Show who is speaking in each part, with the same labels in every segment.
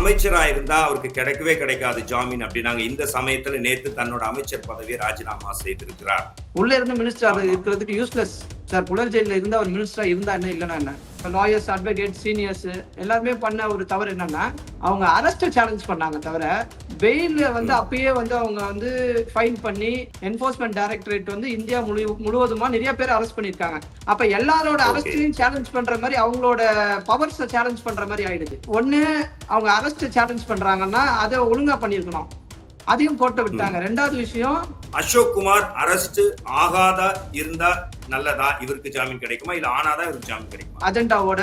Speaker 1: அமைச்சரா இருந்தா அவருக்கு கிடைக்கவே கிடைக்காது ஜாமீன் அப்படின்னாங்க. இந்த சமயத்துல நேத்து தன்னோட அமைச்சர் பதவியை ராஜினாமா செய்திருக்கிறார்.
Speaker 2: உள்ள இருந்து மினிஸ்டர் இருக்கிறதுக்கு யூஸ்லெஸ் சார் புலர் ஜெயில இருந்து அவர் மினிஸ்டரா இருந்தா என்ன இல்லைன்னா என்ன? லாயர்ஸ் அட்வொகேட் சீனியர்ஸ் எல்லாருமே பண்ண ஒரு தவறு என்னன்னா அவங்க அரெஸ்ட் சேலஞ்ச் பண்ணாங்க தவிர பெயில வந்து அப்பயே வந்து அவங்க வந்து ஃபைன் பண்ணி என்போர்ஸ்மெண்ட் டைரக்டரேட் வந்து இந்தியா முழு முழுவதுமா நிறைய பேர் அரெஸ்ட் பண்ணிருக்காங்க அப்ப எல்லாரோட அரெஸ்டையும் சேலஞ்ச் பண்ற மாதிரி அவங்களோட பவர்ஸை சேலஞ்ச் பண்ற மாதிரி ஆயிடுது. ஒண்ணு அவங்க அரெஸ்ட் சேலஞ்ச் பண்றாங்கன்னா அதை ஒழுங்கா பண்ணிருக்கணும் அதையும் போட்டு விட்டாங்க. ரெண்டாவது விஷயம்
Speaker 1: அசோக் குமார் அரஸ்ட் ஆகாதா இருந்தா நல்லதா இவருக்கு ஜாமீன் கிடைக்குமா? இல்ல ஆனாதான் இவருக்கு ஜாமீன் கிடைக்குமா?
Speaker 2: அஜெண்டாவோட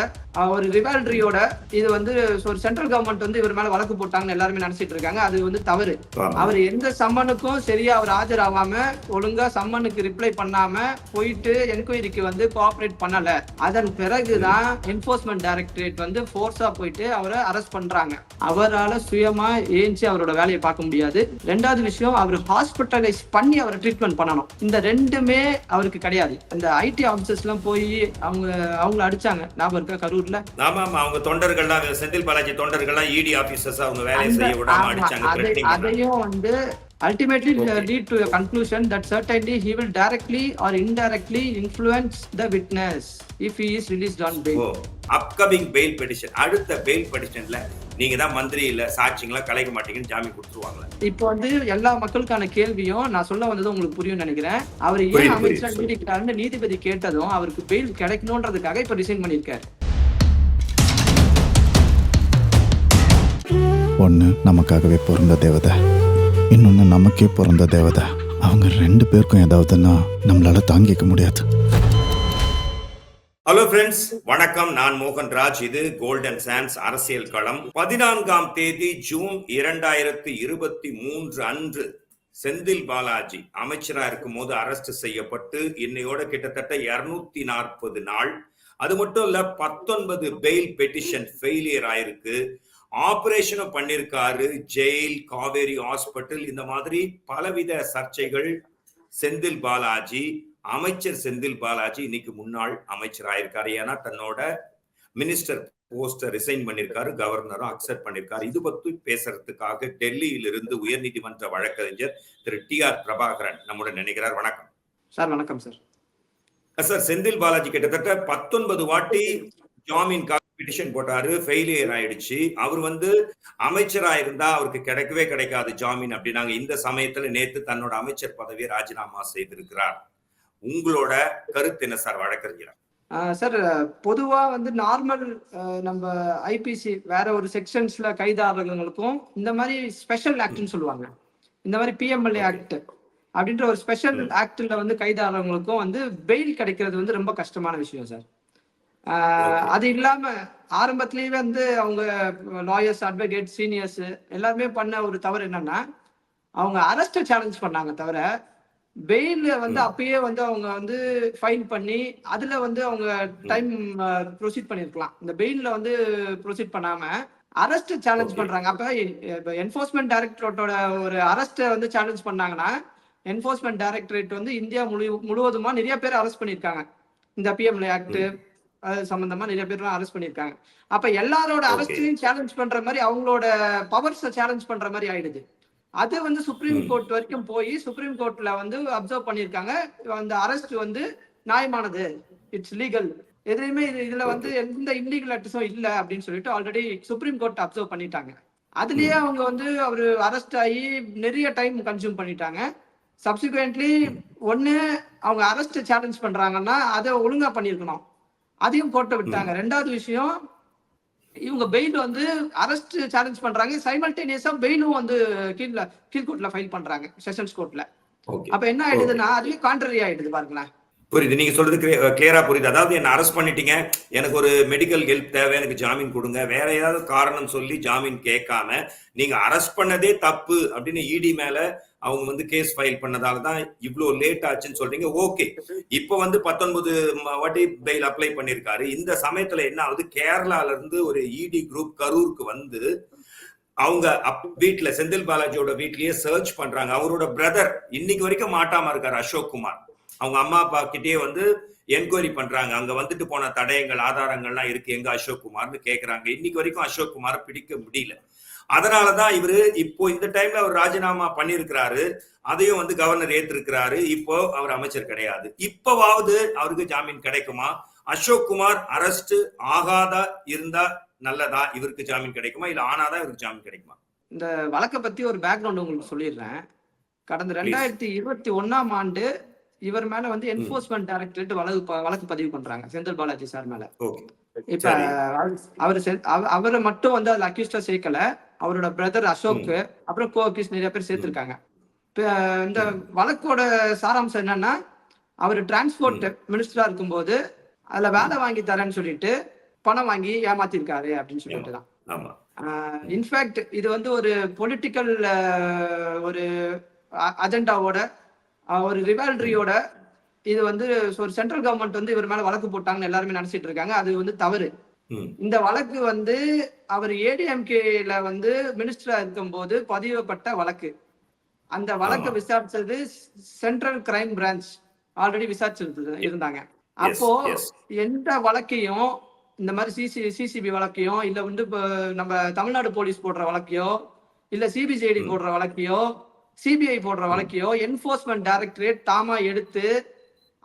Speaker 2: ஒரு ரிவால்ட்ரியோட இது வந்து ஒரு சென்ட்ரல் கவர்மெண்ட் வந்து இவர் மேல வழக்கு போட்டாங்கன்னு எல்லாருமே நினைச்சிட்டு இருக்காங்க. அது வந்து தவறு. அவர் எந்த சம்மனுக்கும் சரியா அவர் ஆஜராகாம ஒழுங்கா சம்மனுக்கு ரிப்ளை பண்ணாம போயிட்டு என்கொயரிக்கு வந்து கோஆபரேட் பண்ணல. அதன் பிறகுதான் என்போர்ஸ்மெண்ட் டைரக்டரேட் வந்து ஃபோர்ஸா போயிட்டு அவரை அரெஸ்ட் பண்றாங்க. அவரால சுயமா ஏஞ்சி அவரோட வேலையை பார்க்க முடியாது. ரெண்டாவது விஷயம் அவர் ஹாஸ்பிட்டலைஸ் பண்ணி அவரை ட்ரீட்மெண்ட் பண்ணணும். இந்த ரெண்டுமே அவருக்கு கிடையாது. இந்த ஐடி ஆஃபீஸர்ஸ் எல்லாம் போய் அவங்க அவங்கள அடிச்சாங்க ஞாபகம் இருக்கா கரூர்ல
Speaker 1: ஆமா ஆமா அவங்க தொண்டர்கள்லாம் செந்தில் பாலாஜி தொண்டர்கள்லாம் இடி ஆபீசர்ஸ் அவங்க வேலையை செய்ய விடாம அடிச்சாங்க.
Speaker 2: அதையும் வந்து ultimately
Speaker 1: Okay.
Speaker 2: lead to a conclusion that certainly he will directly or indirectly influence the witness if he is released on bail.
Speaker 1: Oh upcoming bail petition அடுத்த பெயில் பெட்டிஷன்ல நீங்க தான் மந்திரி இல்ல சாட்சிங்களா கலைக்க மாட்டீங்கன்னு ஜாமீன் கொடுத்துருவாங்களா.
Speaker 2: இப்போ வந்து எல்லா மக்களுக்கான கேள்வியும் நான் சொல்ல வந்தது உங்களுக்கு புரியும் நினைக்கிறேன். அவர் ஏன் அமைச்சரா. நீடிக்கிறாருன்னு நீதிபதி கேட்டதும் அவருக்கு பெயில் கிடைக்கணுன்றதுக்காக இப்ப ரிசைன் பண்ணிருக்காரு
Speaker 3: ஒன்று நமக்காகவே பிறந்த தேவதை. இன்னொன்று நமக்கே பிறந்த தேவதை. அவங்க ரெண்டு பேருக்கும் ஏதாவதுன்னா நம்மளால தாங்கிக்க முடியாது.
Speaker 1: ஹலோ ஃப்ரெண்ட்ஸ் வணக்கம். நான் மோகன் ராஜ் இது கோல்டன் சான்ஸ் அரசியல் களம். பதினான்காம் தேதி ஜூன் இரண்டாயிரத்தி இருபத்தி மூன்று அன்று செந்தில் பாலாஜி அமைச்சரா இருக்கும் போது அரெஸ்ட் செய்யப்பட்டு இன்னையோட கிட்டத்தட்ட இருநூத்தி நாற்பது நாள். அது மட்டும் இல்ல பத்தொன்பது பெயில் பெட்டிஷன் ஃபெயிலியர் ஆயிருக்கு. ஆபரேஷனும் பண்ணிருக்காரு. ஜெயில் காவேரி ஹாஸ்பிட்டல் இந்த மாதிரி பலவித சர்ச்சைகள் செந்தில் பாலாஜி அமைச்சர் செந்தில் பாலாஜி இன்னைக்கு முன்னாள் அமைச்சர் ஆயிருக்காரு ஏன்னா தன்னோட மினிஸ்டர் போஸ்டர் ரிசைன் பண்ணிருக்காரு கவர்னரும் அக்செப்ட் பண்ணிருக்காரு இது பத்தி பேசுறதுக்காக டெல்லியில் இருந்து உயர்நீதிமன்ற வழக்கறிஞர் திரு டி ஆர் பிரபாகரன் நம்முடன் நினைக்கிறார் வணக்கம்.
Speaker 2: சார் வணக்கம் சார்.
Speaker 1: சார் செந்தில் பாலாஜி கிட்டத்தட்ட பத்தொன்பது வாட்டி ஜாமீன் பிட்டிஷன் போட்டாரு. ஃபெயிலியர் ஆயிடுச்சு. அவர் வந்து அமைச்சரா இருந்தா அவருக்கு கிடைக்கவே கிடைக்காது ஜாமீன் அப்படின்னாங்க. இந்த சமயத்துல நேத்து தன்னோட அமைச்சர் பதவியை ராஜினாமா செய்திருக்கிறார். உங்களோட கருத்து என்ன சார்? வழக்கறிஞர்?
Speaker 2: சார் பொதுவா வந்து நார்மல் நம்ம ஐபிசி வேற ஒரு செக்ஷன்ஸ்ல கைதாகிறவங்களுக்கும் இந்த மாதிரி ஸ்பெஷல் ஆக்ட்னு சொல்லுவாங்க. இந்த மாதிரி பிஎம்எல்ஏ ஆக்ட் அப்படின்ற ஒரு ஸ்பெஷல் ஆக்ட்ல வந்து கைதாகிறவங்களுக்கும் வந்து பெயில் கிடைக்கிறது வந்து ரொம்ப கஷ்டமான விஷயம் சார். அது இல்லாம ஆரம்பத்திலேயே வந்து அவங்க லாயர்ஸ் அட்வொகேட் சீனியர்ஸ் எல்லாருமே பண்ண ஒரு தவறு என்னன்னா அவங்க அரெஸ்ட் சேலஞ்ச் பண்ணாங்க தவிர பெயில வந்து அப்பயே வந்து அவங்க வந்து ஃபைன் பண்ணி அதுல வந்து அவங்க டைம் ப்ரொசீட் பண்ணிருக்கலாம். இந்த பெயில்ல வந்து ப்ரொசீட் பண்ணாம அரெஸ்ட் சேலஞ்ச். பண்றாங்க. அப்ப என்போர்ஸ்மெண்ட் டைரக்டரேட்டோட ஒரு அரெஸ்ட் வந்து சேலஞ்ச் பண்ணாங்கன்னா என்போர்ஸ்மெண்ட் டைரக்டரேட் வந்து இந்தியா முழு முழுவதுமா நிறைய பேர் அரெஸ்ட் பண்ணிருக்காங்க. இந்த பிஎம்எல்ஏ ஆக்ட் அது சம்பந்தமா நிறைய பேர்லாம் அரெஸ்ட் பண்ணிருக்காங்க. அப்ப எல்லாரோட. அரெஸ்டையும் சேலஞ்ச் பண்ற மாதிரி அவங்களோட பவர்ஸை சேலஞ்ச் பண்ற மாதிரி ஆயிடுது. அது வந்து சுப்ரீம். கோர்ட் வரைக்கும் போய் சுப்ரீம் கோர்ட்ல வந்து அப்சர்வ் பண்ணிருக்காங்க அந்த அரெஸ்ட் வந்து நியாயமானது. இட்ஸ் லீகல் எதுலையுமே இது இதுல வந்து எந்த இல்லீகல் ஆக்டிஸும் இல்ல அப்படின்னு சொல்லிட்டு ஆல்ரெடி சுப்ரீம் கோர்ட் அப்சர்வ் பண்ணிட்டாங்க. அதுலயே அவங்க வந்து அவர் அரெஸ்ட் ஆகி நிறைய டைம் கன்சியூம் பண்ணிட்டாங்க. சப்சிக்வெண்ட்லி ஒண்ணு அவங்க அரெஸ்ட் சேலஞ்ச் பண்றாங்கன்னா அதை ஒழுங்கா பண்ணிருக்கணும் அதையும் போட்டு விட்டாங்க. ரெண்டாவது விஷயம் இவங்க பெயில் வந்து அரெஸ்ட் சேலஞ்ச் பண்றாங்க. சைமல்டேனியஸா பெயிலும் வந்து கீழ கீழ்கோர்ட்ல ஃபைல் பண்றாங்க. செஷன்ஸ் கோர்ட்ல அப்ப என்ன ஆயிடுதுன்னா அதுலயும் கான்ட்ரரி ஆயிடுது பாருங்களேன்.
Speaker 1: புரியுது. நீங்க சொல்றது கிளியரா புரியுது. அதாவது என்ன அரெஸ்ட் பண்ணிட்டீங்க. எனக்கு ஒரு மெடிக்கல் ஹெல்ப் தேவை. எனக்கு ஜாமீன் கொடுங்க. வேற ஏதாவது காரணம் சொல்லி ஜாமீன் கேட்காம நீங்க அரெஸ்ட் பண்ணதே தப்பு அப்படின்னு இடி மேல அவங்க வந்து கேஸ் ஃபைல் பண்ணதால தான் இவ்வளோ லேட் ஆச்சுன்னு சொல்றீங்க. ஓகே இப்போ வந்து பத்தொன்பது வாட்டி பெயில் அப்ளை பண்ணியிருக்காரு இந்த சமயத்துல என்ன ஆகுது? கேரளால இருந்து ஒரு இடி குரூப் கரூருக்கு வந்து அவங்க அப் வீட்டுல செந்தில் பாலாஜியோட வீட்லயே சர்ச் பண்றாங்க. அவரோட பிரதர் இன்னைக்கு வரைக்கும் மாட்டாம இருக்காரு அசோக் குமார். அவங்க அம்மா அப்பா கிட்டயே வந்து என்கொயரி பண்றாங்க. அங்க வந்துட்டு போன தடயங்கள் ஆதாரங்கள்லாம் இருக்கு. எங்க அசோக் குமார்னு கேக்குறாங்க. இன்னைக்கு வரைக்கும் அசோக் குமாரை பிடிக்க முடியல. அதனாலதான் இவரு இப்போ இந்த டைம்ல அவர் ராஜினாமா பண்ணியிருக்கிறாரு. அதையும் வந்து கவர்னர் ஏத்திருக்கிறாரு. இப்போ அவர் அமைச்சர் கிடையாது. இப்பவாவது அவருக்கு ஜாமீன் கிடைக்குமா? அசோக் குமார் அரஸ்ட் ஆகாதா இருந்தா நல்லதா இவருக்கு ஜாமீன் கிடைக்குமா? இல்ல ஆனாதான் இவருக்கு ஜாமீன் கிடைக்குமா?
Speaker 2: இந்த வழக்கை பத்தி ஒரு பேக்ரவுண்ட் உங்களுக்கு சொல்லிடுறேன். கடந்த ரெண்டாயிரத்தி இருபத்தி ஒண்ணாம் ஆண்டு இவர் மேல வந்து என்போர்ஸ்மெண்ட் டைரக்டரேட் வழக்கு வழக்கு பதிவு பண்றாங்க செந்தில் பாலாஜி சார் மேல. இப்ப. அவர் அவரை மட்டும் வந்து அதுல அக்யூஸ்டா சேர்க்கல. அவரோட பிரதர் அசோக் அப்புறம் கோ அக்யூஸ் நிறைய பேர் சேர்த்திருக்காங்க. இந்த வழக்கோட சாராம்சம் என்னன்னா அவர் டிரான்ஸ்போர்ட் மினிஸ்டரா இருக்கும்போது அதுல வேலை வாங்கி தரேன்னு சொல்லிட்டு பணம் வாங்கி ஏமாத்திருக்காரு அப்படின்னு சொல்லிட்டு தான். இன்ஃபேக்ட் இது வந்து ஒரு பொலிட்டிக்கல் ஒரு அஜெண்டாவோட ஒரு ரிவால்ட்ரியோட இது வந்து ஒரு சென்ட்ரல் கவர்மெண்ட் வந்து இவர் மேல வழக்கு போட்டாங்கன்னு எல்லாருமே நினைச்சிட்டு இருக்காங்க அது வந்து தவறு. இந்த வழக்கு வந்து அவர் ஏடிஎம்கேல வந்து மினிஸ்டரா இருக்கும்போது பதிவுப்பட்ட வழக்கு அந்த வழக்கை. விசாரிச்சது சென்ட்ரல் கிரைம் பிரான்ச் ஆல்ரெடி விசாரிச்சிருந்தது இருந்தாங்க அப்போ. எந்த வழக்கையும் இந்த மாதிரி சிசி சிசிபி வழக்கையும் இல்ல வந்து நம்ம தமிழ்நாடு போலீஸ் போடுற வழக்கையோ இல்ல சிபிசிஐடி. போடுற வழக்கையோ சிபிஐ போடுற வழக்கையோ என்போர்ஸ்மெண்ட் டைரக்டரேட் தாமா எடுத்து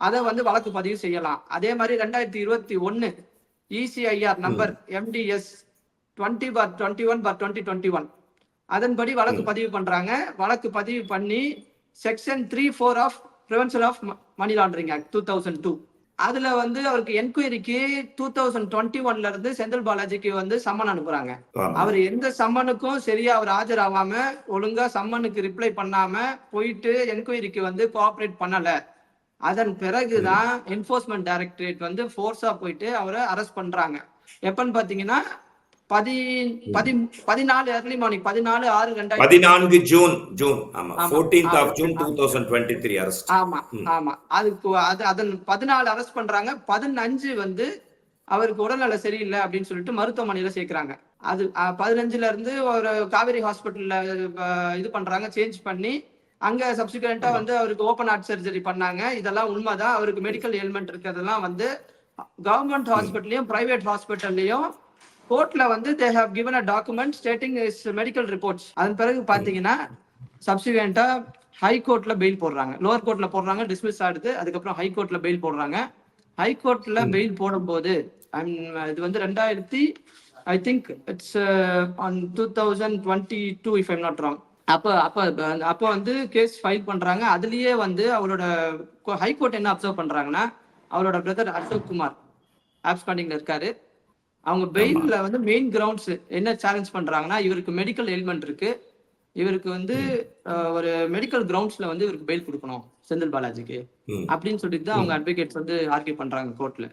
Speaker 2: அதை வந்து வழக்கு பதிவு செய்யலாம். அதே மாதிரி ரெண்டாயிரத்தி இருபத்தி ஒன்னு ECIR number MDS twenty bar twenty one bar twenty twenty one அதன்படி வழக்கு. பதிவு பண்றாங்க. வழக்கு பதிவு பண்ணி section three four of prevention of money laundering act two thousand two அதுல வந்து அவருக்கு என்கொயரிக்கு டூ தௌசண்ட் டுவெண்ட்டி ஒன்ல இருந்து செந்தில் பாலாஜிக்கு வந்து சம்மன் அனுப்புறாங்க. அவர் எந்த சம்மனுக்கும் சரியா அவர் ஆஜராகாம ஒழுங்கா சம்மனுக்கு ரிப்ளை பண்ணாம போயிட்டு என்கொயரிக்கு வந்து கோஆபரேட் பண்ணல. அதன் பிறகுதான் என்போர்ஸ்மெண்ட் டைரக்டரேட் வந்து ஃபோர்ஸா போயிட்டு அவரை அரெஸ்ட் பண்றாங்க. எப்பன்னு பாத்தீங்கன்னா பதி பதி பதினாலு ஏர்லி மார்னிங் பதினாலு ஆறு ரெண்டாயிரத்தி
Speaker 1: பதினான்கு ஜூன் ஜூன் ஆமா. 14th of. June two thousand twenty three arrest
Speaker 2: ஆமா. ஆமா. அதுக்கு அது அதன் பதினாலு அரெஸ்ட் பண்றாங்க. பதினஞ்சு வந்து அவருக்கு உடல்நல சரியில்லை அப்படின்னு சொல்லிட்டு மருத்துவமனையில சேர்க்கறாங்க. அது பதினஞ்சுல இருந்து ஒரு காவேரி ஹாஸ்பிட்டல்ல இது பண்றாங்க சேஞ்ச் பண்ணி அங்க சப்சிக்வெண்டா வந்து அவருக்கு ஓபன் ஹார்ட் சர்ஜரி பண்ணாங்க. இதெல்லாம் உண்மைதான். அவருக்கு மெடிக்கல் எலிமெண்ட் இருக்கிறதெல்லாம் வந்து கவர்மெண்ட் ஹாஸ்பிட்டல்லையும் பிரைவேட் ஹாஸ்பிட்டல்லையும் கோர்ட்ல வந்து they have given a document stating is medical reports அதன் பிறகு பாத்தீங்கன்னா சப்சிக்வெண்டா ஹை கோர்ட்ல பெயில் போடுறாங்க. லோவர் கோர்ட்ல போடுறாங்க டிஸ்மிஸ் ஆடுது அதுக்கப்புறம் ஹை கோர்ட்ல பெயில் போடுறாங்க. ஹை கோர்ட்ல பெயில் போடும்போது I'm, இது வந்து ரெண்டாயிரத்தி I think it's on two thousand twenty two if I'm not wrong அப்போ அப்போ அப்போ வந்து கேஸ் ஃபைல் பண்றாங்க. அதுலயே வந்து அவரோட ஹை கோர்ட் என்ன அப்சர்வ் பண்றாங்கன்னா அவரோட பிரதர் அசோக் குமார் ஆப்ஸ்காண்டிங்ல இருக்காரு. அவங்க பெயில்ல வந்து மெயின் கிரவுண்ட்ஸ் என்ன சேலஞ்ச் பண்றாங்கன்னா இவருக்கு மெடிக்கல் எலிமெண்ட் இருக்கு. இவருக்கு வந்து ஒரு மெடிக்கல் கிரவுண்ட்ஸ்ல வந்து இவருக்கு பெயில் கொடுக்கணும் செந்தில் பாலாஜிக்கு. அப்படின்னு சொல்லிட்டு தான் அவங்க அட்வொகேட்ஸ் வந்து ஆர்கியூ பண்றாங்க கோர்ட்ல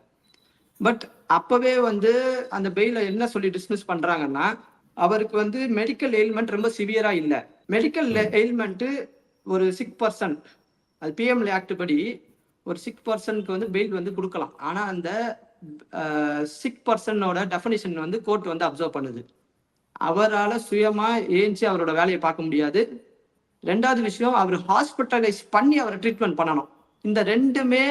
Speaker 2: பட் அப்பவே வந்து அந்த பெயில என்ன சொல்லி டிஸ்மிஸ் பண்றாங்கன்னா அவருக்கு வந்து மெடிக்கல் எயில்மெண்ட் ரொம்ப சிவியரா இல்ல. மெடிக்கல் எயில்மெண்ட் ஒரு சிக் பர்சன் அது பிஎம்எல் ஆக்ட் படி ஒரு சிக் பர்சனுக்கு வந்து பெயில் வந்து கொடுக்கலாம். ஆனா அந்த சிக் பர்சனோட டெஃபனிஷன் வந்து கோர்ட் வந்து அப்சர்வ் பண்ணுது. அவரால சுயமா ஏஞ்சி அவரோட வேலையை பார்க்க முடியாது. ரெண்டாவது விஷயம் அவர் ஹாஸ்பிட்டலைஸ் பண்ணி அவரை ட்ரீட்மெண்ட் பண்ணணும். இந்த ரெண்டுமே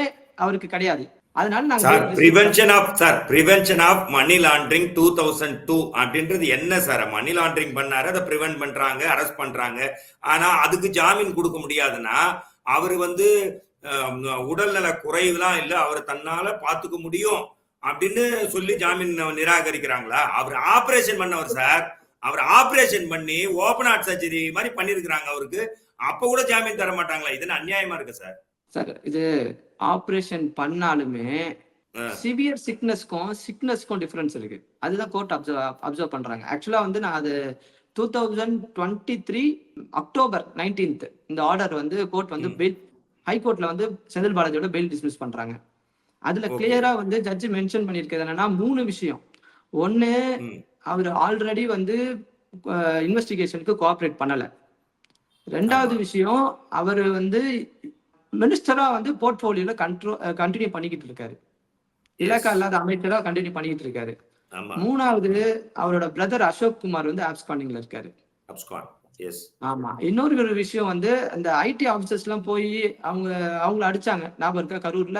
Speaker 2: அவருக்கு கிடையாது. அதனால நாங்க
Speaker 1: prevention of sir prevention of money laundering two thousand two அப்படின்றது என்ன சார் மணி லாண்டரிங் பண்ணாரு அதை பிரிவென்ட் பண்றாங்க அரெஸ்ட் பண்றாங்க. ஆனா அதுக்கு ஜாமீன் கொடுக்க முடியாதுன்னா அவர் வந்து உடல்நல குறைவுலாம் இல்ல அவர் தன்னால பாத்துக்க முடியும். அப்படின்னு சொல்லி ஜாமீன் நிராகரிக்கிறாங்களா? அவர் ஆபரேஷன் பண்ணவர் சார். அவர் ஆபரேஷன் பண்ணி ஓபன் ஹார்ட் சர்ஜரி மாதிரி பண்ணிருக்கிறாங்க அவருக்கு. அப்ப கூட ஜாமீன் தர மாட்டாங்களா? இது அநியாயமா இருக்கு சார்?
Speaker 2: சார் இது ஆபரேஷன் பண்ணாலுமே. சிவியர் சிக்னஸ்க்கும் சிக்னஸ்க்கும் டிஃபரன்ஸ் இருக்கு. அதுதான் கோர்ட் அப்சர்வ் அப்சர்வ் பண்றாங்க. ஆக்சுவலா வந்து நான் அது two thousand twenty three October nineteenth இந்த ஆர்டர் வந்து கோர்ட் வந்து. பெயில் ஹை கோர்ட்ல வந்து செந்தில் பாலாஜியோட பெயில் டிஸ்மிஸ் பண்றாங்க. அதுல. கிளியரா வந்து ஜட்ஜ் மென்ஷன் பண்ணிருக்கிறது என்னன்னா மூணு விஷயம். ஒன்னு. அவர் ஆல்ரெடி வந்து இன்வெஸ்டிகேஷனுக்கு கோஆப்ரேட் பண்ணல. ரெண்டாவது. விஷயம் அவர் வந்து மினிஸ்டரா வந்து போர்ட்போலியோல கண்ட்ரோ கண்டினியூ பண்ணிக்கிட்டு இருக்காரு. இலாக்கா இல்லாத அமைச்சரா கண்டினியூ பண்ணிக்கிட்டு இருக்காரு. மூணாவது அவரோட பிரதர் அசோக் குமார் வந்து ஆப்ஸ்காண்டிங்ல இருக்காரு. ஆமா. இன்னொரு ஒரு விஷயம் வந்து அந்த ஐடி ஆபீசர்ஸ் எல்லாம் போய் அவங்க அவங்கள அடிச்சாங்க. ஞாபகம் இருக்கா? கரூர்ல?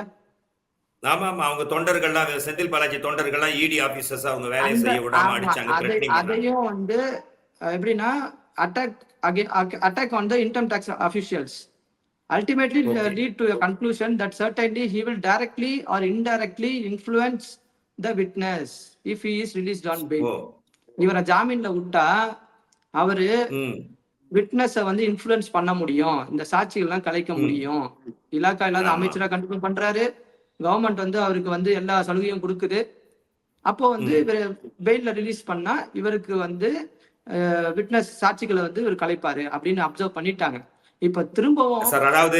Speaker 1: ஆமா ஆமா அவங்க தொண்டர்கள்லாம் செந்தில் பாலாஜி தொண்டர்கள்லாம் இடி ஆபீசர்ஸ் அவங்க வேலையை செய்ய விடாம அடிச்சாங்க.
Speaker 2: அதையும் வந்து எப்படின்னா attack attack on the income tax officials ultimately. Lead to conclusion that certainly he will directly or indirectly influence the witness if he is released on bail இவரை ஜாமீன்ல விட்டா அவரு விட்னஸ வந்து இன்ஃப்ளூயன்ஸ் பண்ண முடியும் இந்த சாட்சிகள்லாம் கலைக்க
Speaker 1: ம்.
Speaker 2: முடியும் இலாக்கா இல்லாத. அமைச்சரா கண்டிப்பா பண்றாரு கவர்மெண்ட் வந்து அவருக்கு வந்து எல்லா சலுகையும் கொடுக்குது அப்போ வந்து. இவர் பெயில்ல ரிலீஸ் பண்ணா இவருக்கு வந்து விட்னஸ் சாட்சிகளை வந்து இவர் கலைப்பாரு அப்படின்னு அப்சர்வ் பண்ணிட்டாங்க இப்ப திரும்பவும்
Speaker 1: சார் அதாவது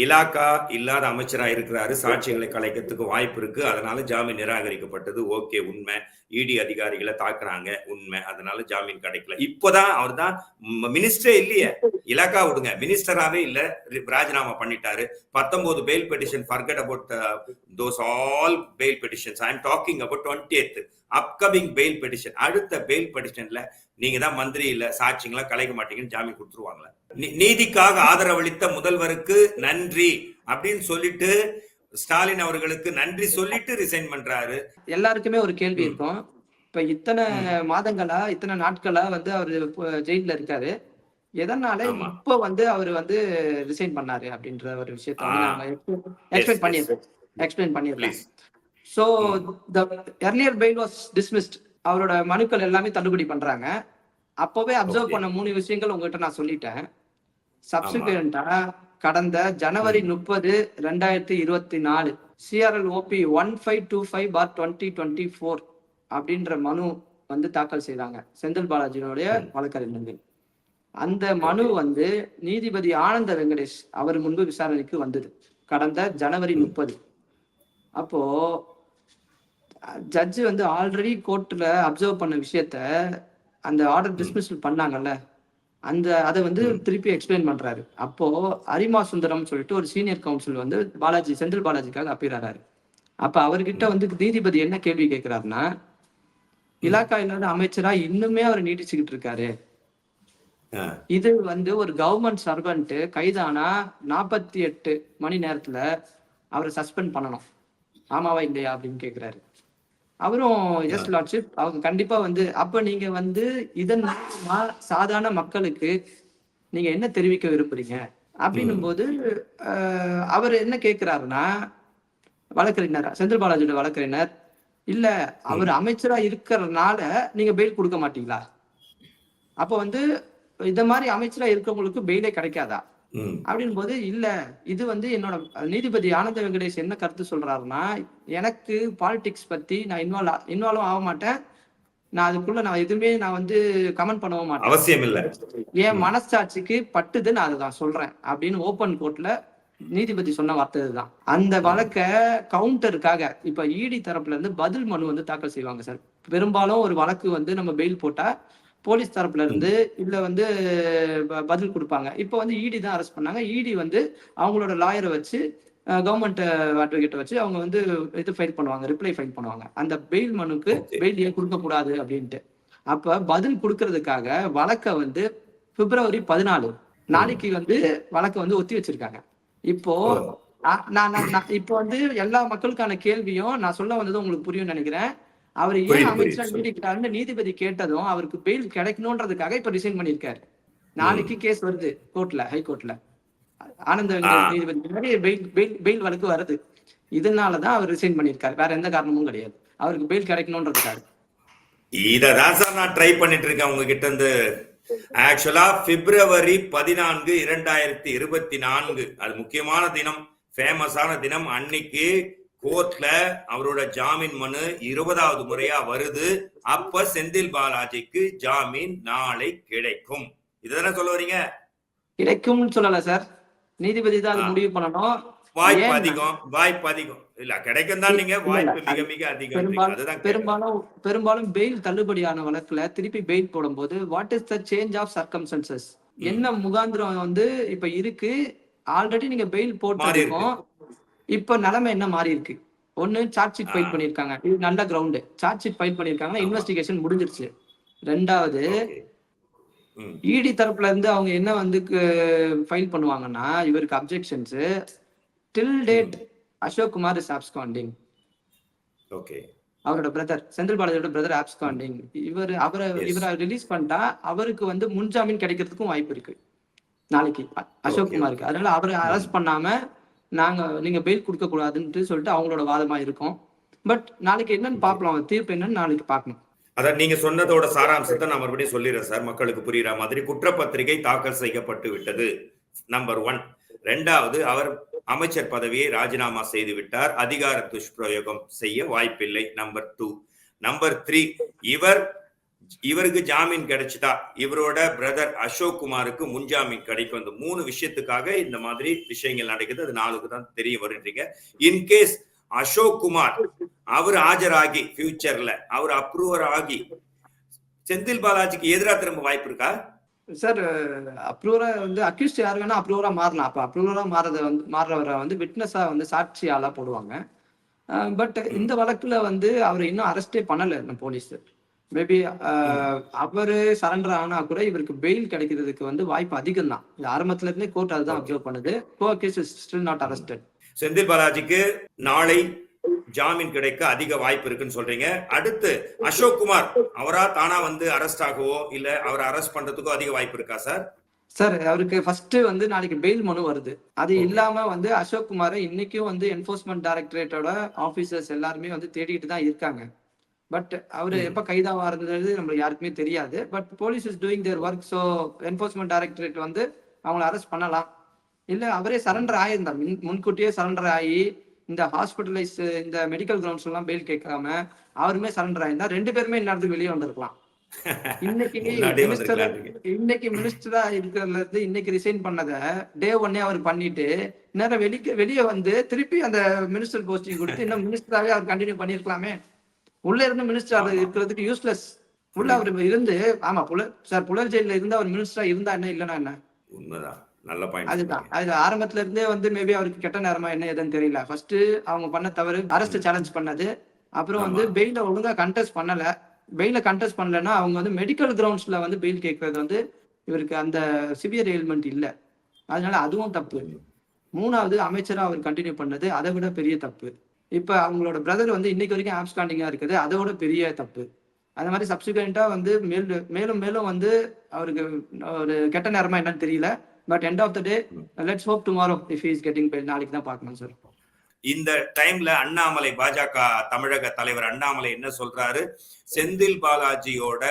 Speaker 1: இலாக்கா இல்லாத அமைச்சரா இருக்கிறாரு சாட்சிகளை கலைக்கிறதுக்கு வாய்ப்பு இருக்கு. அதனால ஜாமீன் நிராகரிக்கப்பட்டது. ஓகே உண்மை. இடி அதிகாரிகளை தாக்குறாங்க உண்மை. அதனால ஜாமீன் கிடைக்கல. இப்போதான் அவர் தான் மினிஸ்டரே இல்லையே. இலாக்கா விடுங்க. மினிஸ்டராவே இல்ல. ராஜினாமா பண்ணிட்டாரு. பத்தொன்பது bail petition forget about those all bail petitions I am talking about twenty eight upcoming bail petition அடுத்த பெயில் பெட்டிஷன்ல நீங்க தான் மந்திரி இல்ல சாட்சிங்களா கலைக்க மாட்டீங்கன்னு ஜாமீன் கொடுத்துருவாங்களே. நீதிக்காக ஆதரவளித்த முதல்வருக்கு நன்றி அப்படின்னு சொல்லிட்டு ஸ்டாலின் அவர்களுக்கு நன்றி சொல்லிட்டு ரிசைன் பண்றாரு.
Speaker 2: எல்லாருக்குமே ஒரு கேள்வி. இருக்கும். இப்ப இத்தனை மாதங்களா இத்தனை நாட்களா வந்து அவர் ஜெயில இருக்காரு. எதனால. இப்ப வந்து அவர் வந்து ரிசைன் பண்ணாரு அப்படின்ற ஒரு விஷயத்த எக்ஸ்பிளைன்
Speaker 1: yes.
Speaker 2: பண்ணிடுறோம். Explain
Speaker 1: please
Speaker 2: so the earlier bail was dismissed அவரோட மனுக்கள் எல்லாமே தள்ளுபடி பண்றாங்க. அப்பவே அப்சர்வ். பண்ண மூணு விஷயங்கள் உங்ககிட்ட நான் சொல்லிட்டேன். சப்சிக்வெண்டா கடந்த ஜனவரி முப்பது ரெண்டாயிரத்தி இருபத்தி நாலு CRL OP one five two five bar twenty twenty four அப்படின்ற மனு வந்து தாக்கல் செய்தாங்க. செந்தில் பாலாஜியினுடைய. வழக்கறிஞர்கள். அந்த மனு வந்து நீதிபதி ஆனந்த வெங்கடேஷ் அவர் முன்பு விசாரணைக்கு வந்தது. கடந்த ஜனவரி. முப்பது. அப்போ ஜட்ஜ் வந்து ஆல்ரெடி கோர்ட்ல அப்சர்வ் பண்ண விஷயத்த அந்த ஆர்டர் டிஸ்மிஸல் பண்ணாங்கல்ல அந்த அதை வந்து. திருப்பி எக்ஸ்பிளைன் பண்றாரு. அப்போ அரிமா சுந்தரம் சொல்லிட்டு ஒரு சீனியர் கவுன்சில் வந்து பாலாஜி செந்தில் பாலாஜிக்காக அப்பீராரு அப்ப அவர்கிட்ட வந்து நீதிபதி என்ன கேள்வி கேட்கிறாருன்னா இலாக்கா இல்லாத அமைச்சரா இன்னுமே அவர் நீடிச்சுக்கிட்டு இருக்காரு. இது வந்து ஒரு கவர்மெண்ட் சர்வெண்ட் கைதானா நாற்பத்தி எட்டு மணி நேரத்துல அவரை சஸ்பெண்ட் பண்ணணும். ஆமாவா இல்லையா அப்படின்னு கேக்குறாரு அவரும் எஸ் லார்ட்ஷிப் அவங்க கண்டிப்பா வந்து அப்ப நீங்க வந்து இதன் சாதாரண மக்களுக்கு நீங்க என்ன தெரிவிக்க விரும்புறீங்க? அப்படின்னும் போது அவர் என்ன கேக்குறாருன்னா வழக்கறிஞர் செந்தில் பாலாஜியோட வழக்கறிஞர். இல்ல அவர் அமைச்சரா இருக்கிறதுனால நீங்க பெயில் கொடுக்க மாட்டீங்களா? அப்ப வந்து இந்த மாதிரி அமைச்சரா இருக்கவங்களுக்கு பெயிலே கிடைக்காதா. அப்படின் போது இல்ல இது வந்து என்னோட நீதிபதி ஆனந்த வெங்கடேஷ் என்ன கருத்து சொல்றாருன்னா எனக்கு பாலிடிக்ஸ் பத்தி நான் இன்வால்வ் இன்வால்வ் ஆக மாட்டேன் நான் அதுக்குள்ள நான் எதுவுமே நான் வந்து கமெண்ட் பண்ணவும் மாட்டேன்.
Speaker 1: அவசியம் இல்ல.
Speaker 2: என் மனசாட்சிக்கு பட்டுது நான் அதுதான் சொல்றேன் அப்படின்னு ஓபன் கோர்ட்ல நீதிபதி சொன்ன வார்த்தை இதுதான். அந்த வழக்க கவுண்டருக்காக இப்ப இடி தரப்புல இருந்து பதில் மனு வந்து தாக்கல் செய்வாங்க சார். பெரும்பாலும் ஒரு வழக்கு வந்து நம்ம பெயில் போட்டா போலீஸ் தரப்புல இருந்து இல்ல வந்து பதில் கொடுப்பாங்க. இப்போ வந்து இடி தான் அரெஸ்ட் பண்ணாங்க. இடி வந்து அவங்களோட லாயரை வச்சு கவர்மெண்ட் அட்வொகேட்டை வச்சு அவங்க வந்து இது ஃபைல் பண்ணுவாங்க. ரிப்ளை ஃபைல் பண்ணுவாங்க. அந்த பெயில் மனுக்கு. பெயில் ஏன் கொடுக்க கூடாது அப்படின்ட்டு. அப்ப பதில் கொடுக்கறதுக்காக வழக்க வந்து பிப்ரவரி பதினாலு நாளைக்கு வந்து வழக்க வந்து ஒத்தி வச்சிருக்காங்க. இப்போ நான் இப்போ வந்து எல்லா மக்களுக்கான கேள்வியும் நான் சொல்ல வந்தது உங்களுக்கு புரியும் நினைக்கிறேன். அவர் ஏன்
Speaker 1: புரியுது.
Speaker 2: நீடிக்கிறாருன்னு நீதிபதி கேட்டதும் அவருக்கு பெயில் கிடைக்கணுன்றதுக்காக இப்ப ரிசைன் பண்ணிருக்காரு நாளைக்கு கேஸ் வருது கோர்ட்ல ஹை கோர்ட்ல ஆனந்த. நீதிபதி முன்னாடி பெயில் பெயில் பெயில் வழக்கு வருது. இதனாலதான் அவர் ரிசைன் பண்ணிருக்காரு வேற எந்த காரணமும் கிடையாது. அவருக்கு பெயில் கிடைக்கணுன்றதுக்காக.
Speaker 1: இததான் சார் நான் ட்ரை பண்ணிட்டு இருக்கேன் உங்ககிட்ட இருந்து ஆக்சுவலா பிப்ரவரி பதினான்கு இரண்டாயிரத்தி இருபத்தி நான்கு. அது முக்கியமான தினம் ஃபேமஸான தினம். அன்னைக்கு கோர்ட்ல அவரோட ஜாமீன் மனு இருபதாவது முறையா வருது. அப்ப செந்தில் பாலாஜிக்கு ஜாமீன் நாளை கிடைக்கும். இதுதானே சொல்ல வரீங்க?
Speaker 2: கிடைக்கும்னு சொல்லல சார். நீதிபதி தான். முடிவு பண்ணணும்.
Speaker 1: வாய்ப்பு அதிகம் வாய்ப்பு அதிகம். இல்ல கிடைக்கும் தான் நீங்க. வாய்ப்பு. மிக மிக அதிகம்
Speaker 2: பெரும்பாலும். பெரும்பாலும் பெரும்பாலும் பெயில் தள்ளுபடியான வழக்குல திருப்பி பெயில் போடும்போது what is the change of circumstances என்ன முகாந்திரம் வந்து இப்ப இருக்கு? ஆல்ரெடி நீங்க பெயில் போட்டதுக்கும் இப்ப நிலைமை என்ன மாறி இருக்கு? ஒண்ணு சார்ஜ் ஷீட் ஃபைல். பண்ணிருக்காங்க. இது நல்ல கிரவுண்டு சார்ஜ் ஷீட் ஃபைல் பண்ணிருக்காங்கன்னா. இன்வெஸ்டிகேஷன் முடிஞ்சிருச்சு. ரெண்டாவது. இடி தரப்புல இருந்து அவங்க என்ன வந்து ஃபைல் பண்ணுவாங்கன்னா இவருக்கு objections till date Ashok Kumar is absconding
Speaker 1: okay.
Speaker 2: அவரோட பிரதர் செந்தில் பாலாஜியோட பிரதர் ஆப்ஸ்காண்டிங் இவர் அவரை. இவரை ரிலீஸ் பண்ணிட்டா அவருக்கு வந்து முன்ஜாமீன் கிடைக்கிறதுக்கும் வாய்ப்பு இருக்கு. நாளைக்கு. அசோக் குமாருக்கு. அதனால அவரை அரெஸ்ட் பண்ணாம நாங்க நீங்க பெயில் கொடுக்க கூடாதுன்ட்டு சொல்லிட்டு அவங்களோட வாதமா இருக்கும். பட் நாளைக்கு என்னன்னு பார்க்கலாம் தீர்ப்பு என்னன்னு நாளைக்கு பார்க்கணும்.
Speaker 1: அதான் நீங்க சொன்னதோட சாராம்சத்தை நான் மறுபடியும் சொல்லிடுறேன் சார். மக்களுக்கு புரியுற மாதிரி குற்றப்பத்திரிகை தாக்கல் செய்யப்பட்டு விட்டது. நம்பர் ஒன் ரெண்டாவது அவர் அமைச்சர் பதவியை ராஜினாமா செய்து விட்டார். அதிகார துஷ்பிரயோகம் செய்ய வாய்ப்பில்லை. நம்பர் டூ நம்பர் த்ரீ இவர் இவருக்கு ஜாமீன் கிடைச்சுதா? இவரோட பிரதர் அசோக் குமாருக்கு முன்ஜாமீன் கிடைக்கும். இந்த மூணு விஷயத்துக்காக இந்த மாதிரி விஷயங்கள் நடக்குது. அது நாளுக்கு தான் தெரிய வருன்றீங்க. இன்கேஸ் அசோக் குமார் அவர் ஆஜராகி ஃபியூச்சர்ல அவர் அப்ரூவர் ஆகி செந்தில் பாலாஜிக்கு எதிராக திரும்ப வாய்ப்பு இருக்கா?
Speaker 2: சார் அப்ரூவரா வந்து அக்யூஸ்ட் யாரு வேணா அப்ரூவரா மாறலாம். அப்ப அப்ரூவரா மாறத வந்து மாறுறவரை வந்து விட்னஸா வந்து சாட்சியாலா போடுவாங்க. பட் இந்த வழக்குல வந்து அவர் இன்னும் அரெஸ்டே பண்ணல போலீஸ் மேபி அவரு சரண்டர் ஆனா கூட இவருக்கு பெயில் கிடைக்கிறதுக்கு வந்து வாய்ப்பு அதிகம் தான் இது ஆரம்பத்துல இருந்தே கோர்ட் அதுதான் அப்சர்வ் பண்ணுது. Co case is still not arrested
Speaker 1: Senthil பாலாஜிக்கு நாளை ஜாமீன் கிடைக்க அதிக வாய்ப்பு இருக்குன்னு சொல்றீங்க. அடுத்து அசோக் குமார் அவரா தானா வந்து அரெஸ்ட் ஆகவோ இல்ல அவரை அரெஸ்ட் பண்றதுக்கோ அதிக வாய்ப்பு இருக்கா சார்?
Speaker 2: சார் அவருக்கு ஃபர்ஸ்ட் வந்து நாளைக்கு பெயில் மனு வருது. அது. இல்லாம வந்து அசோக் குமாரை இன்னைக்கும் வந்து என்போர்ஸ்மெண்ட் டைரக்டரேட்டோட ஆபீசர்ஸ் எல்லாருமே வந்து தேடிட்டு தான் இருக்காங்க. பட் அவர். எப்ப கைதாவாருன்றது நம்மளுக்கு யாருக்குமே தெரியாது but police is doing their work so enforcement directorate வந்து அவங்கள அரெஸ்ட் பண்ணலாம் இல்ல அவரே சரண்டர் ஆயிருந்தார் முன்- முன்கூட்டியே சரண்டர் ஆகி இந்த ஹாஸ்பிட்டலைஸ் இந்த மெடிக்கல் கிரவுண்ட்ஸ் எல்லாம் பெயில் கேட்காம அவருமே சரண்டர் ஆயிருந்தா ரெண்டு பேருமே இந்நேரத்துக்கு வெளியே வந்திருக்கலாம் இன்னைக்கு மினிஸ்டர். இன்னைக்கு மினிஸ்டரா இருக்கிறதுல இருந்து இன்னைக்கு ரிசைன் பண்ணத டே ஒன்னே அவர் பண்ணிட்டு நேரம் வெளிக்க வெளியே வந்து திருப்பி அந்த மினிஸ்டர் போஸ்டிங் கொடுத்து இன்னும் மினிஸ்டராவே அவர் கண்டினியூ பண்ணிருக்கலாமே உள்ள இருந்து மினிஸ்டர். இருக்கிறதுக்கு யூஸ்லெஸ் உள்ள அவர் இருந்து ஆமா புல சார் புலர் ஜெயில இருந்து அவர் மினிஸ்டரா இருந்தா என்ன இல்லைன்னா என்ன?
Speaker 1: உண்மைதான். நல்ல பாயிண்ட்
Speaker 2: அதுதான். அது ஆரம்பத்துல இருந்தே வந்து மேபி அவருக்கு கெட்ட நேரமா என்ன ஏதுன்னு தெரியல. ஃபர்ஸ்ட் அவங்க பண்ண தவறு அரஸ்ட் சேலஞ்ச் பண்ணது. அப்புறம் வந்து. பெயில ஒழுங்கா கண்டெஸ்ட் பண்ணல. பெயில கண்டெஸ்ட் பண்ணலன்னா அவங்க வந்து மெடிக்கல் கிரவுண்ட்ஸ்ல வந்து பெயில் கேட்கறது வந்து இவருக்கு அந்த சிவியர் எலிமெண்ட் இல்ல. அதனால அதுவும் தப்பு. மூணாவது அமைச்சரா அவர் கண்டினியூ பண்ணது அதை விட பெரிய தப்பு. இப்போ அவங்களோட பிரதர் வந்து இன்னைக்கு வரைக்கும் ஆப்ஸ்காண்டிங்கா இருக்குது. அதோட பெரிய தப்பு. அது மாதிரி சப்சிக்வெண்ட்டாக வந்து மேலும் மேலும் மேலும் வந்து அவருக்கு ஒரு கெட்ட நேரமா என்னன்னு தெரியல. But end of the day let's hope tomorrow if is getting bail நாளைக்கு தான் பார்க்கணும் சார்
Speaker 1: இந்த டைம்ல அண்ணாமலை பாஜக தமிழக தலைவர் அண்ணாமலை என்ன சொல்றாரு? செந்தில் பாலாஜியோட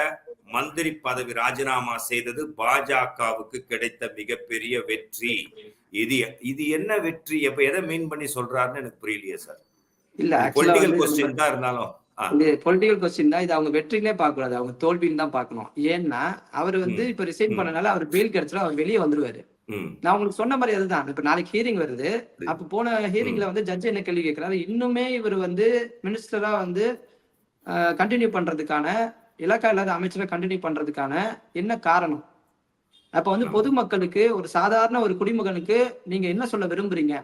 Speaker 1: மந்திரி பதவி ராஜினாமா செய்தது பாஜகவுக்கு கிடைத்த மிகப்பெரிய வெற்றி. இது இது என்ன வெற்றி? எப்ப எதை மீன் பண்ணி சொல்றாருன்னு எனக்கு புரியலையே சார்
Speaker 2: இல்ல
Speaker 1: பொலிட்டிக்கல் கொஸ்டின் தான் இருந்தாலும்
Speaker 2: பொலிட்டிக்கல் கொஸ்டின் தான் இது அவங்க வெற்றினே பார்க்க கூடாது அவங்க தோல்வின்னு தான் பார்க்கணும். ஏன்னா அவர் வந்து. இப்ப ரிசைன். பண்ணனால அவர் பெயில் கிடைச்சிடும் அவர் வெளியே வந்துருவாரு. நான் உங்களுக்கு சொன்ன மாதிரி அதுதான். இப்ப நாளைக்கு ஹியரிங் வருது. அப்ப போன ஹியரிங்ல வந்து ஜட்ஜ் என்ன கேள்வி கேட்கிறாரு? இன்னுமே இவர் வந்து மினிஸ்டரா வந்து கண்டினியூ பண்றதுக்கான இலக்கா இல்லாத அமைச்சரை கண்டினியூ பண்றதுக்கான என்ன காரணம்? அப்ப வந்து. பொதுமக்களுக்கு ஒரு சாதாரண ஒரு குடிமகனுக்கு நீங்க என்ன சொல்ல விரும்புறீங்க?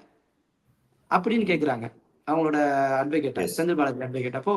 Speaker 2: அப்படின்னு கேக்குறாங்க. அவங்களோட அட்வொகேட். செந்தில் பாலாஜி அட்வொகேட் அப்போ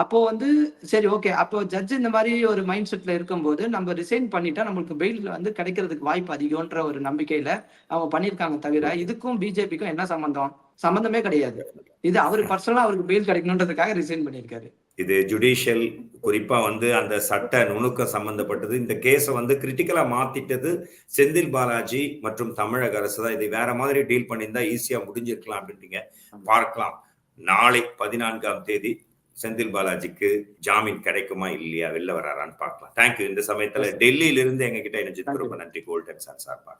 Speaker 2: அப்போ வந்து சரி ஓகே அப்போ ஜட்ஜ் இந்த மாதிரி ஒரு மைண்ட் செட்ல இருக்கும்போது நம்ம ரிசைன் பண்ணிட்டா நம்மளுக்கு பெயில் வந்து கிடைக்கிறதுக்கு வாய்ப்பு அதிகம்ன்ற ஒரு நம்பிக்கையில அவங்க பண்ணிருக்காங்க தவிர இதுக்கும் பிஜேபிக்கும் என்ன சம்பந்தம்? சம்பந்தமே கிடையாது. இது அவர் பர்சனலா அவருக்கு பெயில் கிடைக்கணுன்றதுக்காக ரிசைன் பண்ணியிருக்காரு.
Speaker 1: இது ஜுடிஷியல் குறிப்பா வந்து அந்த சட்ட நுணுக்கம் சம்பந்தப்பட்டது. இந்த கேஸை வந்து கிரிட்டிக்கலா மாத்திட்டது செந்தில் பாலாஜி மற்றும் தமிழக அரசு தான். இதை வேற மாதிரி டீல் பண்ணியிருந்தா ஈஸியா முடிஞ்சிருக்கலாம் அப்படின்றீங்க பார்க்கலாம். நாளை பதினான்காம் தேதி செந்தில் பாலாஜிக்கு ஜாமீன் கிடைக்குமா இல்லையா வெளில வராரான்னு பார்க்கலாம். தேங்க்யூ இந்த சமயத்துல டெல்லியில இருந்து எங்க கிட்ட இணைஞ்சதுக்கு ரொம்ப நன்றி. கோல்டன் சார் சார்பா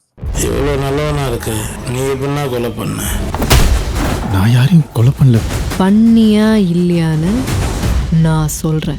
Speaker 4: இவ்வளோ நல்லவனா இருக்கு. நீ எப்படின்னா கொலை பண்ண?
Speaker 3: நான் யாரையும் கொலை பண்ணல.
Speaker 5: பண்ணியா இல்லையான்னு நான் சொல்றேன்.